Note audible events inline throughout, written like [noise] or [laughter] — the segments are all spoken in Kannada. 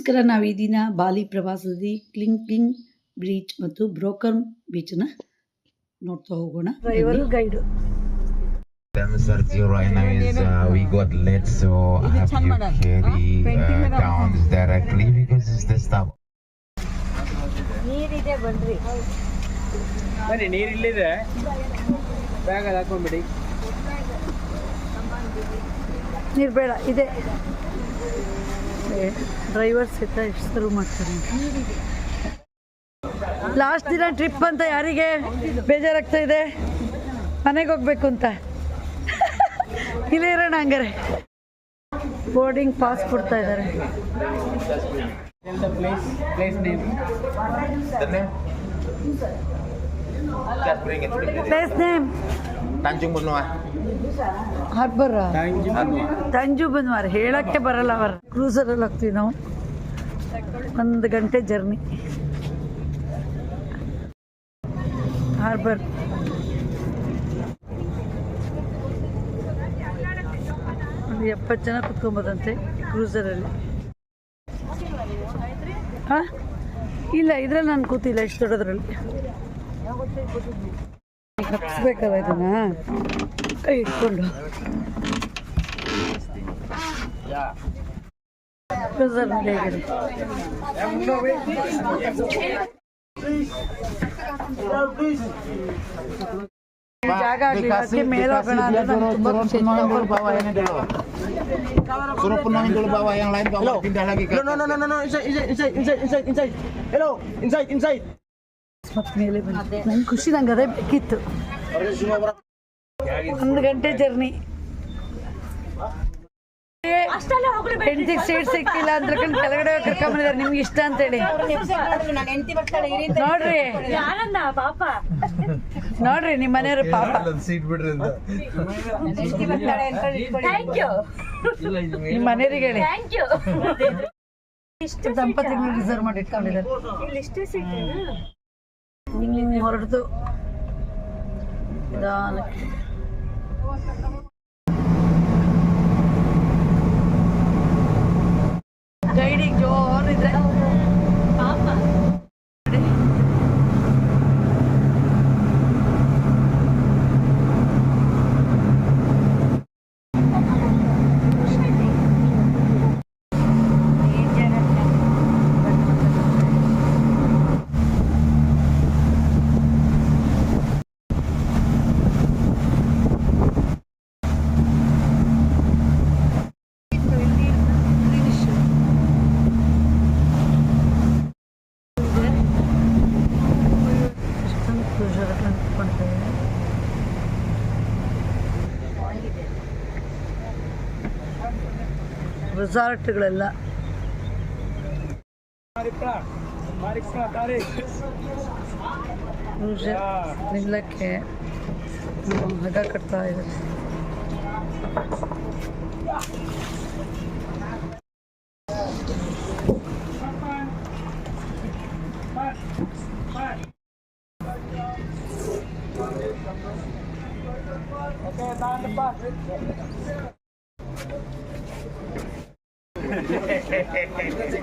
ನಮಸ್ಕಾರ ನಾವು ಈ ದಿನ ಬಾಲಿ ಪ್ರವಾಸದಲ್ಲಿ ಕ್ಲಿಂಗ್ ಕ್ಲಿಂಗ್ ಬೀಚ್ ಮತ್ತು ಬ್ರೋಕರ್ ಬೀಚನ್ನ ನೋಡ್ತಾ ಹೋಗೋಣ. Driver guide right now is uh, we got late, so I have to carry uh, down directly because it's the stop. ನೀರಿದೆ ಬನ್ರಿ. ಬನ್ನಿ ನೀರು ಇಲ್ಲಿದೆ ಹಾಕೊಂಡ್ಬಿಡಿ ನೀರು ಬೇಡ ಇದೆ. ಡ್ರೈವರ್ ಸಹಿತ ಎಷ್ಟು ಸರ್ವ್ ಮಾಡ್ತಾರೆ ಲಾಸ್ಟ್ ದಿನ ಟ್ರಿಪ್ ಅಂತ ಯಾರಿಗೆ ಬೇಜಾರಾಗ್ತಾ ಇದೆ? ಮನೆಗೆ ಹೋಗ್ಬೇಕು ಅಂತ. [laughs] ಇಲ್ಲೇ ಇರೋಣ ಹಂಗಾರೆ. ಬೋರ್ಡಿಂಗ್ ಪಾಸ್ ಕೊಡ್ತಾ ಇದ್ದಾರೆ. Place name Tanjung Benua. Harbour Tanjung Benua ಹೇಳಕ್ಕೆ ಬರಲ್ಲ ಅವರ. ಕ್ರೂಸರಲ್ಲಿ ಹೋಗ್ತೀವಿ ನಾವು. ಒಂದು ಗಂಟೆ ಜರ್ನಿ ಹಾರ್ಬರ್ ಒಂದು ಎಪ್ಪತ್ತು ಜನ ಕುತ್ಕೊಬೋದಂತೆ ಕ್ರೂಸರಲ್ಲಿ ಹಾಂ? ಇಲ್ಲ ಇದ್ರಲ್ಲಿ ನಾನು ಕೂತಿಲ್ಲ ಇಷ್ಟು ದೊಡ್ಡದ್ರಲ್ಲಿ. ಹಬ್ಸ್ಬೇಕಲ್ಲ ಇದನ್ನ ಕೈ ಇಟ್ಕೊಂಡು ಕ್ರೂಸರ್ ಮೇಲೆ ಹೇಗಿದೆ ಈ ಜಾಗ ಆಗ್ಲಿಲ್ಲ ಅದಕ್ಕೆ ಮೇಲೆ ಹೋಗೋಣ ಅಂತ ನಂಗೆ ತುಂಬಾ ಖುಷಿ ಆಯ್ತು. bawa ini dulu. Suruh penuhin dulu bawa yang lain bawa pindah lagi ke. No, no, no, no, no, inside, inside, inside, inside, inside, inside. Hello, inside, inside. ಮತ್ತೆ ಮೇಲೆ ಬಂದೆ ನಂಗೆ ಖುಷಿ ನಂಗೆ ಅದೇ ಬೇಕಿತ್ತು. ಒಂದು ಗಂಟೆ ಜರ್ನಿ. ಸೀಟ್ ಸಿಕ್ಕಿಲ್ಲ ಅಂದ್ರೆ ಕಣ್ ಕೆಳಗಡೆ ಕರ್ಕೊಂಡ್ಬಂದಿದ್ದಾರೆ ನಿಮ್ಗೆ ಇಷ್ಟ ಅಂತೇಳಿ. ನೋಡ್ರಿ. ಪಾಪ. ನೋಡ್ರಿ ನಿಮ್ಮ ಮನೆಯವ್ರ ಪಾಪ. ಥ್ಯಾಂಕ್ ಯು ನಿಮ್ಮ ಮನೆಯವ್ರಿಗೆ ಹೇಳಿ. ಥ್ಯಾಂಕ್ ಯು ದಂಪತಿಗಳು ರಿಸರ್ವ್ ಮಾಡಿ ಇಟ್ಕೊಂಡಿದ್ದಾರೆ. ಹೊರಡ್ತು ನಿಧಾನಕ್ಕೆ ರೆಸಾರ್ಟ್ಗಳೆಲ್ಲ ಕ್ರೂಸರ್ ನಿಲ್ಲಕ್ಕೆ ಹಗ ಕಟ್ತಾ ಇದ್ದಾರೆ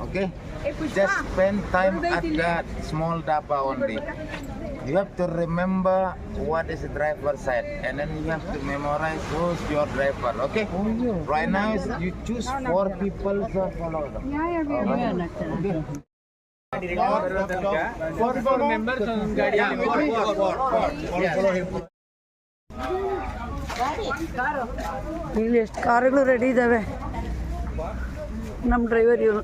okay, just spend time at that small daba only. You have to remember what is the driver side, and then you have to memorize who's your driver. Okay. Right now is you choose four people so follow them. Okay. Four four members ಒಂದು ಗಾಡಿಯಲ್ಲಿ ಇಲ್ಲಿ ಎಷ್ಟು ಕಾರುಗಳು ರೆಡಿ ಇದ್ದಾವೆ ನಮ್ಮ ಡ್ರೈವರ್ ಇವರು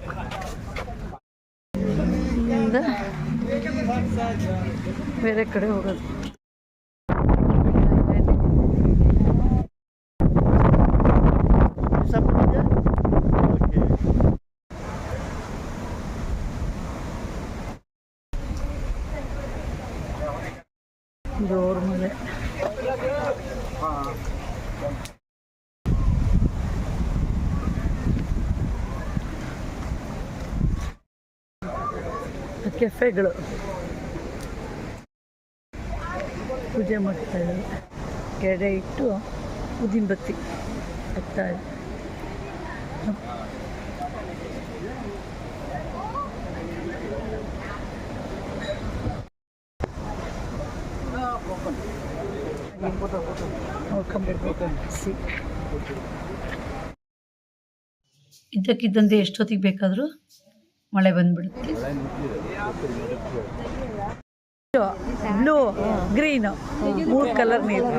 ಹೋಗೋದು ಬೇರೆ ಕಡೆ ಹೋಗೋದು ಜೋರ್ ಮಳೆ ಕೆಫೆಗಳು. ಪೂಜೆ ಮಾಡ್ತಾ ಇದ್ದಾರೆ. ಎಡೆ ಇಟ್ಟು ಉದಿನ ಬತ್ತಿ ಹಾಕ್ತಾ ಇದೆ ಇದ್ದಕ್ಕಿದ್ದಂತೆ ಎಷ್ಟೊತ್ತಿಗೆ ಬೇಕಾದರೂ? ಮಳೆ ಬಂದ್ಬಿಡುತ್ತೆ. ಬ್ಲೂ ಗ್ರೀನ್ ಮೂರು ಕಲರ್ ನೀರು.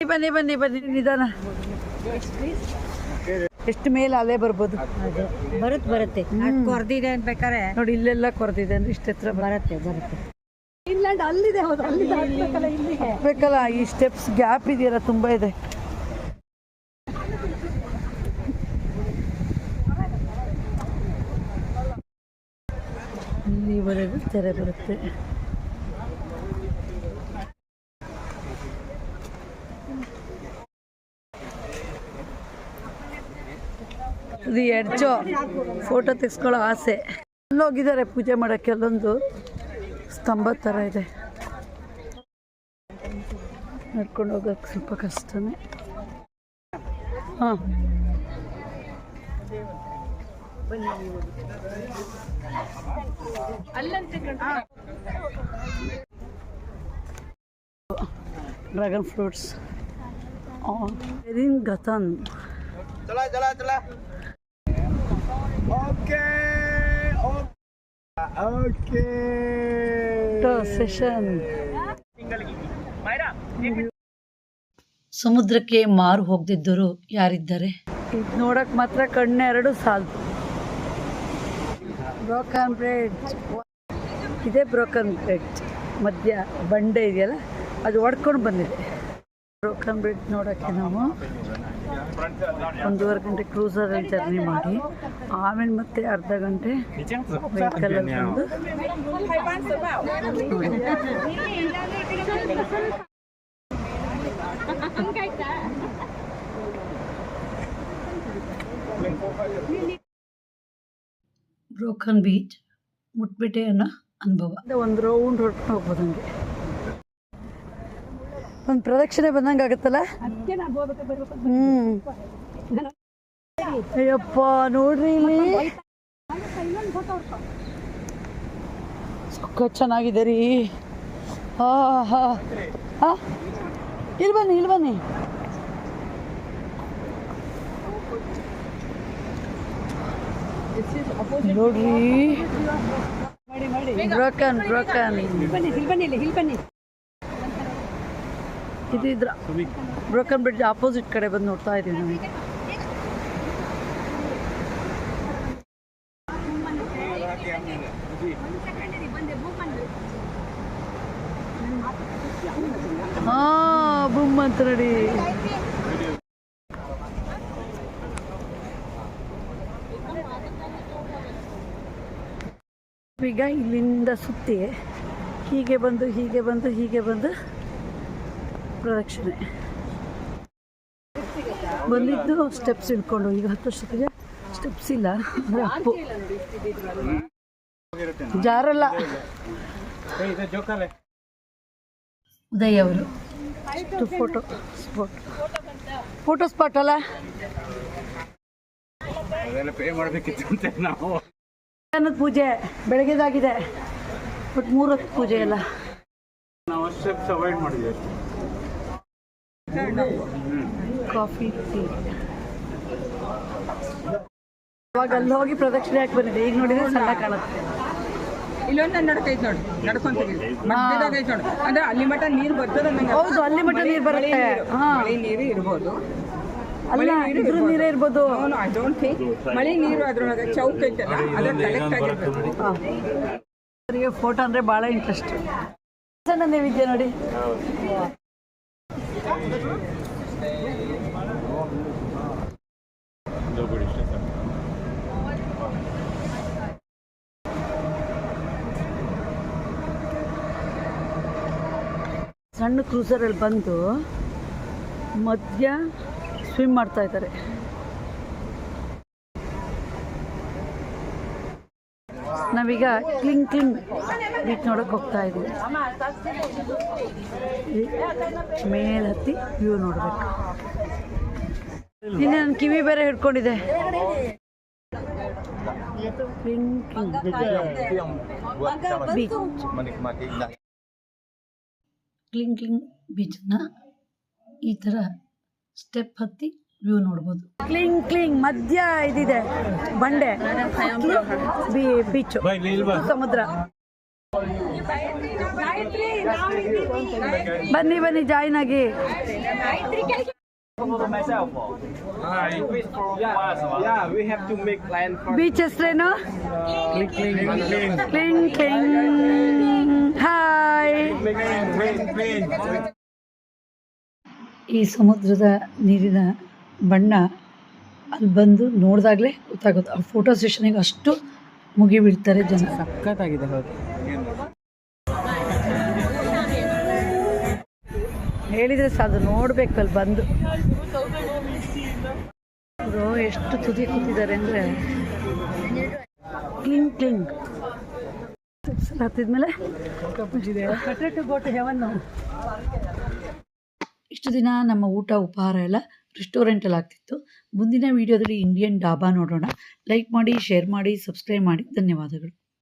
ಬನ್ನಿ ಬನ್ನಿ ಬನ್ನಿ ನಿಧಾನ. ಎಷ್ಟು ಮೇಲೆ ಅಲೆ ಬರ್ಬೋದು. ಬರುತ್ತೆ. ಬರುತ್ತೆ ಕೊರ್ದಿದೆ ಬೇಕಾರೆ ನೋಡಿ ಇಲ್ಲೆಲ್ಲ ಕೊರ್ದಿದೆ ಅಂದ್ರೆ ಇಷ್ಟ ಹತ್ರ ಬರುತ್ತೆ. ಬರುತ್ತೆ ಇಲ್ಲ ಅಲ್ಲಿದೆ ಹೌದು ಅಲ್ಲಿದೆ ಬೇಕಲ್ಲ ಈ ಸ್ಟೆಪ್ಸ್ ಗ್ಯಾಪ್ ಇದೆಯಲ್ಲ ತುಂಬಾ ಇದೆ. ಇಲ್ಲಿವರೆಗೂ ತೆರೆ ಬರುತ್ತೆ. ಇದು ಎಡ್ಜೋ ಫೋಟೋ ತೆಗೆಸ್ಕೊಳ್ಳೋ ಆಸೆ. ಅಲ್ಲೋಗಿದ್ದಾರೆ ಪೂಜೆ ಮಾಡೋಕ್ಕೆ ಅಲ್ಲೊಂದು ಸ್ತಂಭ ಥರ ಇದೆ. ನಡ್ಕೊಂಡು ಹೋಗೋಕ್ಕೆ ಸ್ವಲ್ಪ ಕಷ್ಟನೇ. ಹಾಂ. ಬನ್ನಿ ಅಲ್ಲಂತೆ dragon fruits. ಗತನ್. Okay okay. Session. ಸಮುದ್ರಕ್ಕೆ ಮಾರು ಹೋಗದಿದ್ದರು ಯಾರಿದ್ದಾರೆ? ನೋಡಕ್ ಮಾತ್ರ ಕಣ್ಣೆರಡು ಸಾಲ್ತು ಬ್ರೋಕನ್ ಬ್ರೆಡ್ ಇದೇ ಬ್ರೋಕನ್ ಬ್ರೆಡ್ ಮಧ್ಯ ಬಂಡೆ ಇದೆಯಲ್ಲ ಅದು ಒಡ್ಕೊಂಡು ಬಂದಿದೆ. ಬ್ರೋಕನ್ ಬ್ರೆಡ್ ನೋಡೋಕ್ಕೆ ನಾವು ಒಂದೂವರೆ ಗಂಟೆ ಕ್ರೂಸರಲ್ಲಿ ಜರ್ನಿ ಮಾಡಿ ಆಮೇಲೆ ಮತ್ತೆ ಅರ್ಧ ಗಂಟೆ ವೆಹಿಕಲಲ್ಲಿ ಬಂದು ನೋಡಿ ಬ್ರೋಕನ್ ಬೀಚ್ ಮುಟ್ಬಿಟ್ಟೆ ಅನ್ನೋ ಅನುಭವ. ಒಂದು ರೌಂಡ್ ಹೊರಟು ಹೋಗ್ಬೋದು ಹಂಗೆ. ಒಂದು ಪ್ರದಕ್ಷಿಣೆ ಬಂದಂಗೆ ಆಗುತ್ತಲ್ಲ? ಹ್ಞೂ ಅಯ್ಯಪ್ಪ ನೋಡ್ರಿ ಇಲ್ಲಿ. ಸುಖ ಚೆನ್ನಾಗಿದೆ ರೀ. ಹಾ ಹಾ ಹಾ ಇಲ್ಲಿ ಬನ್ನಿ ಇಲ್ಲಿ ಬನ್ನಿ. ನೋಡ್ರಿ. ಬ್ರೋಕನ್ ಬ್ರೋಕನ್ ಇದು ಇದ್ರ ಬ್ರೋಕನ್ ಬ್ರಿಡ್ಜ್ ಆಪೋಸಿಟ್ ಕಡೆ ಬಂದು ನೋಡ್ತಾ ಇದ್ದೀವಿ ನಾವು ಹಾ ಬುಮ್ ಅಂತ ನೋಡಿ. ಈಗ ಇಲ್ಲಿಂದ ಸುತ್ತಿ ಹೀಗೆ ಬಂದು ಹೀಗೆ ಬಂದು ಹೀಗೆ ಬಂದು ಪ್ರದಕ್ಷಿಣೆ. ಬಂದಿದ್ದು ಸ್ಟೆಪ್ಸ್ ಇಳ್ಕೊಂಡು ಈಗ ಹತ್ತು ವರ್ಷಕ್ಕೆ ಸ್ಟೆಪ್ಸ್ ಇಲ್ಲ. ಅಪ್ಪು. ಜಾರಲ್ಲ. ಉದಯ್ ಅವರು. ಫೋಟೋ ಸ್ಪಾಟ್ ಫೋಟೋ ಸ್ಪಾಟ್ ಅಲ್ಲ? ಪೇ ಮಾಡಬೇಕಿತ್ತು ನಾವು. ಅನ್ನೋದು ಪೂಜೆ ಬೆಳಗ್ಗೆದಾಗಿದೆ. ಬಟ್ ಮೂರೊತ್ತು ಪೂಜೆ ಎಲ್ಲ. ನಾವು ಸ್ಟೆಪ್ಸ್ ಅವಾಯ್ಡ್ ಮಾಡಿದ್ವಿ ಕಾಫಿ ಟೀ. ಅವಾಗ ಅಲ್ಲಿ ಹೋಗಿ ಪ್ರದಕ್ಷಿಣೆ ಹಾಕಿ ಬಂದಿದೆ ಈಗ ನೋಡಿದ್ರೆ ಸಣ್ಣ ಕಾಣುತ್ತೆ. ಇಲ್ಲೊಂದು ನಡ್ಕೈತ್ ನೋಡಿ. ನಡ್ಕೊಂತೀವಿ ಮಧ್ಯದಾಗ ಐತ್ ನೋಡಿ. ಅಂದ್ರೆ ಅಲ್ಲಿ ಮಟ್ಟ ನೀರ್ ಬರ್ತದ ಹೌದು ಅಲ್ಲಿ ಮಟ್ಟ ನೀರು ಬರುತ್ತೆ. ಹಾ. ನೀರು ಇರ್ಬೋದು. ಅಲ್ಲ ಇದ್ರ ನೀರೇ ಇರ್ಬೋದು. ಐ ಡೋಂಟ್ ಥಿಂಕ್ ಮಳೆ ನೀರು ಅದ್ರೊಳಗೆ ಚೌಕ್ ಐತಲ್ಲ ಅದ್ರ ಕಲೆಕ್ಟ್ ಆಗಿರ್ಬೇಕು ಅವರಿಗೆ ಫೋಟೋ ಅಂದ್ರೆ ಬಹಳ ಇಂಟ್ರೆಸ್ಟ್ ಸಣ್ಣ ನೈವೇದ್ಯ ನೋಡಿ? ಸಣ್ಣ ಕ್ರೂಸರಲ್ಲಿ ಬಂದು ಮಧ್ಯ ಸ್ವಿಮ್ ಮಾಡ್ತಾ ಇದ್ದಾರೆ ನಾವೀಗ ಕ್ಲಿಂಗ್ ಕ್ಲಿಂಗ್ ಬೀಚ್ ನೋಡೋಕೆ ಹೋಗ್ತಾ ಇದ್ದೀವಿ ಮೇಲೆ ಹತ್ತಿ ವ್ಯೂ ನೋಡಬೇಕು ಇನ್ನು ಕಿವಿ ಬೇರೆ ಹಿಡ್ಕೊಂಡಿದೆ ಕ್ಲಿಂಗ್ ಕ್ಲಿಂಗ್ ಬೀಚ್ ಕ್ಲಿಂಗ್ ಈ ಥರ ಸ್ಟೆಪ್ ಹತ್ತಿ ವ್ಯೂ ನೋಡ್ಬೋದು. ಕ್ಲಿಂಗ್ ಕ್ಲಿಂಗ್ ಮಧ್ಯ ಇದಿದೆ ಬಂಡೆ. ಬೀಚ್ ಸಮುದ್ರ ಬನ್ನಿ ಬನ್ನಿ ಜಾಯಿನ್ ಆಗಿ. ಬೀಚ್ ಹೆಸ್ರೇನು? Kling Kling. ಹಾಯ್. ಈ ಸಮುದ್ರದ ನೀರಿನ ಬಣ್ಣ ಅಲ್ಲಿ ಬಂದು ನೋಡಿದಾಗಲೇ ಗೊತ್ತಾಗುತ್ತೆ. ಆ ಫೋಟೋ ಸೆಷನಿಗೆ ಅಷ್ಟು ಮುಗಿಬಿಡ್ತಾರೆ ಜನ. ಸಖತ್ತಾಗಿದೆ ಹೌದು. ಅದು ನೋಡಬೇಕು ನೋಡ್ಬೇಕಲ್ಲಿ ಬಂದು. ಅವರು ಎಷ್ಟು ತುದಿ ಕೂತಿದ್ದಾರೆ ಅಂದರೆ ಕ್ಲಿಂಗ್ ಕ್ಲಿಂಗ್. ಹತ್ತಿದ್ಮೇಲೆ. ಟು ಗೋ ಟು ಹೆವನ್ ಇಷ್ಟು ದಿನ ನಮ್ಮ ಊಟ ಉಪಹಾರ ಎಲ್ಲ ರೆಸ್ಟೋರೆಂಟಲ್ಲಿ ಆಗ್ತಿತ್ತು. ಮುಂದಿನ ವೀಡಿಯೋದಲ್ಲಿ ಇಂಡಿಯನ್ ಡಾಬಾ ನೋಡೋಣ. ಲೈಕ್ ಮಾಡಿ ಶೇರ್ ಮಾಡಿ ಸಬ್ಸ್ಕ್ರೈಬ್ ಮಾಡಿ. ಧನ್ಯವಾದಗಳು.